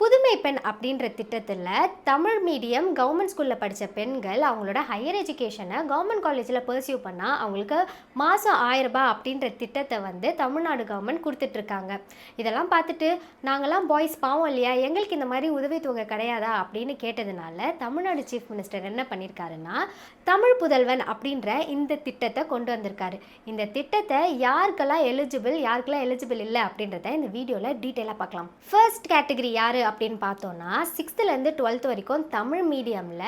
புதுமை பெண் அப்படின்ற திட்டத்தில் தமிழ் மீடியம் கவர்மெண்ட் ஸ்கூலில் படித்த பெண்கள் அவங்களோட ஹையர் எஜுகேஷனை கவர்மெண்ட் காலேஜில் பர்சியூ பண்ணால் அவங்களுக்கு மாதம் ஆயிரரூபா அப்படின்ற திட்டத்தை வந்து தமிழ்நாடு கவர்மெண்ட் கொடுத்துட்ருக்காங்க இதெல்லாம் பார்த்துட்டு நாங்களாம் பாய்ஸ் பாவம் இல்லையா? எங்களுக்கு இந்த மாதிரி உதவித்தொகை கிடையாதா? அப்படின்னு கேட்டதுனால தமிழ்நாடு சீஃப் மினிஸ்டர் என்ன பண்ணியிருக்காருன்னா தமிழ் புதல்வன் அப்படின்ற இந்த திட்டத்தை கொண்டு வந்திருக்காரு. இந்த திட்டத்தை யாருக்கெல்லாம் எலிஜிபிள் யாருக்கெல்லாம் எலிஜிபிள் இல்லை அப்படின்றத இந்த வீடியோவில் டீட்டெயிலாக பார்க்கலாம். ஃபர்ஸ்ட் கேட்டகரி யார் அப்படின்னு பார்த்தோன்னா சிக்ஸ்த்துலேருந்து டுவெல்த் வரைக்கும் தமிழ் மீடியமில்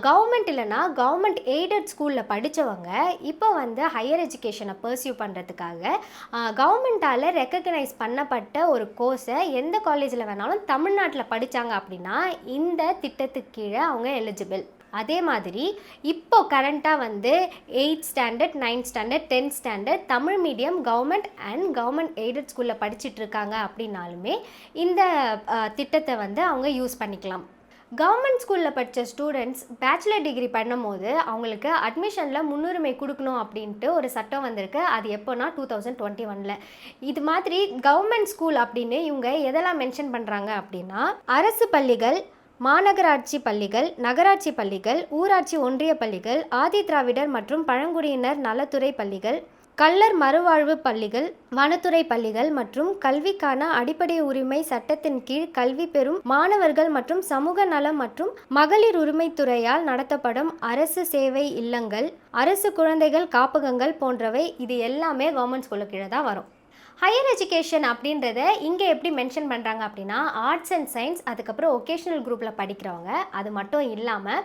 கவர்மெண்ட் இல்லைன்னா கவர்மெண்ட் எய்டட் ஸ்கூலில் படித்தவங்க இப்போ வந்து ஹையர் எஜுகேஷனை பர்சியூ பண்ணுறதுக்காக கவர்மெண்ட்டால் ரெக்கக்னைஸ் பண்ணப்பட்ட ஒரு கோர்ஸை எந்த காலேஜில் வேணாலும் தமிழ்நாட்டில் படித்தாங்க அப்படின்னா இந்த திட்டத்துக்கு கீழே அவங்க எலிஜிபிள் அதே மாதிரி இப்போ கரண்ட்டாக வந்து eight standard ninth standard tenth standard Tamil medium government and government aided ஸ்கூலில் படிச்சுட்டு இருக்காங்க அப்படின்னாலுமே இந்த திட்டத்தை வந்து அவங்க யூஸ் பண்ணிக்கலாம். கவர்மெண்ட் ஸ்கூலில் படித்த ஸ்டூடெண்ட்ஸ் பேச்சுலர் டிகிரி பண்ணும்போது அவங்களுக்கு அட்மிஷனில் முன்னுரிமை கொடுக்கணும் அப்படின்ட்டு ஒரு சட்டம் வந்திருக்கு. அது எப்போனா டூ தௌசண்ட் டுவெண்ட்டி ஒனில் இது மாதிரி கவர்மெண்ட் ஸ்கூல் அப்படின்னு இவங்க எதெல்லாம் மென்ஷன் பண்ணுறாங்க அப்படின்னா அரசு பள்ளிகள் மாநகராட்சி பள்ளிகள் நகராட்சி பள்ளிகள் ஊராட்சி ஒன்றிய பள்ளிகள் ஆதி திராவிடர் மற்றும் பழங்குடியினர் நலத்துறை பள்ளிகள் கள்ளர் மறுவாழ்வு பள்ளிகள் வனத்துறை பள்ளிகள் மற்றும் கல்விக்கான அடிப்படை உரிமை சட்டத்தின் கீழ் கல்வி பெறும் மாணவர்கள் மற்றும் சமூக நலம் மற்றும் மகளிர் உரிமைத்துறையால் நடத்தப்படும் அரசு சேவை இல்லங்கள் அரசு குழந்தைகள் காப்பகங்கள் போன்றவை இது எல்லாமே கவர்மெண்ட் ஸ்கூலுக்கு கீழே தான் வரும். ஹையர் எஜுகேஷன் அப்படின்றத இங்கே எப்படி மென்ஷன் பண்ணுறாங்க அப்படின்னா ஆர்ட்ஸ் அண்ட் சயின்ஸ் அதுக்கப்புறம் ஒகேஷ்னல் குரூப்பில் படிக்கிறவங்க அது மட்டும் இல்லாமல்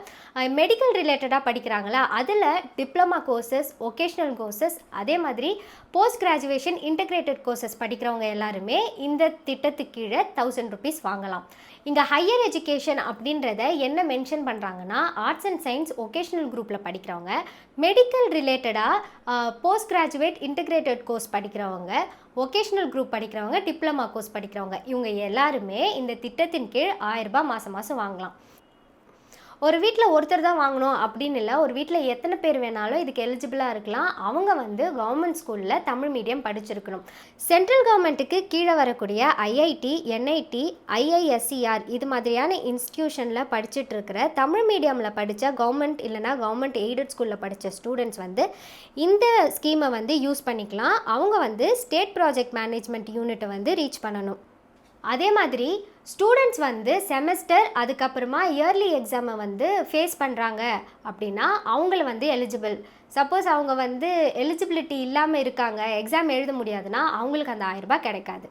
மெடிக்கல் ரிலேட்டடாக படிக்கிறாங்களா அதில் டிப்ளமா கோர்சஸ் ஒகேஷ்னல் கோர்சஸ் அதே மாதிரி போஸ்ட் கிராஜுவேஷன் இன்டகிரேட்டட் கோர்சஸ் படிக்கிறவங்க எல்லாருமே இந்த திட்டத்துக்கு கீழே தௌசண்ட் ருபீஸ் வாங்கலாம். இங்கே ஹையர் எஜுகேஷன் அப்படின்றத என்ன மென்ஷன் பண்ணுறாங்கன்னா ஆர்ட்ஸ் அண்ட் சயின்ஸ் ஒகேஷ்னல் குரூப்பில் படிக்கிறவங்க மெடிக்கல் ரிலேட்டடாக போஸ்ட் கிராஜுவேட் இன்டகிரேட்டட் கோர்ஸ் படிக்கிறவங்க ஒகேஷ்னல் குரூப் படிக்கிறவங்க டிப்ளமா கோர்ஸ் படிக்கிறவங்க இவங்க எல்லாருமே இந்த திட்டத்தின் கீழ் ஆயிரம் ரூபாய் மாதம் மாதம் வாங்கலாம். ஒரு வீட்டில் ஒருத்தர் தான் வாங்கணும் அப்படின்னு இல்லை ஒரு வீட்டில் எத்தனை பேர் வேணாலும் இதுக்கு எலிஜிபிளாக இருக்கலாம். அவங்க வந்து கவர்மெண்ட் ஸ்கூலில் தமிழ் மீடியம் படிச்சிருக்கணும். சென்ட்ரல் கவர்மெண்ட்டுக்கு கீழே வரக்கூடிய ஐஐடி என்ஐடி ஐஐஎஸ்சிஆர் இது மாதிரியான இன்ஸ்டிடியூஷனில் படிச்சுட்டு இருக்கிற தமிழ் மீடியமில் படித்த கவர்மெண்ட் இல்லைனா கவர்மெண்ட் எய்டட் ஸ்கூலில் படித்த ஸ்டூடெண்ட்ஸ் வந்து இந்த ஸ்கீமை வந்து யூஸ் பண்ணிக்கலாம். அவங்க வந்து ஸ்டேட் ப்ராஜெக்ட் மேனேஜ்மெண்ட் யூனிட்டை வந்து ரீச் பண்ணணும். அதே மாதிரி ஸ்டூடெண்ட்ஸ் வந்து செமஸ்டர் அதுக்கப்புறமா இயர்லி எக்ஸாமை வந்து ஃபேஸ் பண்ணுறாங்க அப்படின்னா அவங்கள வந்து எலிஜிபிள் சப்போஸ் அவங்க வந்து எலிஜிபிலிட்டி இல்லாமல் இருக்காங்க எக்ஸாம் எழுத முடியாதுன்னா அவங்களுக்கு அந்த ஆயிரம் ரூபாய் கிடைக்காது.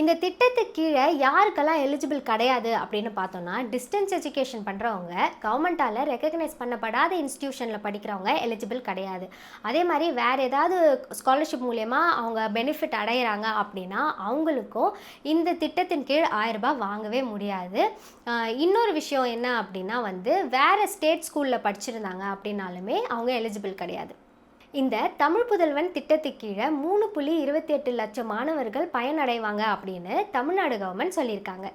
இந்த திட்டத்துக்கு கீழே யாருக்கெல்லாம் எலிஜிபிள் கிடையாது அப்படின்னு பார்த்தோம்னா டிஸ்டன்ஸ் எஜுகேஷன் பண்ணுறவங்க கவர்மெண்ட்டால் ரெக்கக்னைஸ் பண்ணப்படாத இன்ஸ்டியூஷனில் படிக்கிறவங்க எலிஜிபிள் கிடையாது. அதே மாதிரி வேறு ஏதாவது ஸ்காலர்ஷிப் மூலயமா அவங்க பெனிஃபிட் அடையிறாங்க அப்படின்னா அவங்களுக்கும் இந்த திட்டத்தின் கீழ் ஆயிரம் ரூபாய் வாங்கவே முடியாது. இன்னொரு விஷயம் என்ன அப்படின்னா வந்து வேறு ஸ்டேட் ஸ்கூலில் படிச்சிருந்தாங்க அப்படின்னாலுமே அவங்க எலிஜிபிள் கிடையாது. இந்த தமிழ் புதல்வன் திட்டத்துக்கு கீழே மூணு புள்ளி இருபத்தி எட்டு லட்சம் மாணவர்கள் பயனடைவாங்க அப்படின்னு தமிழ்நாடு கவர்மெண்ட் சொல்லியிருக்காங்க.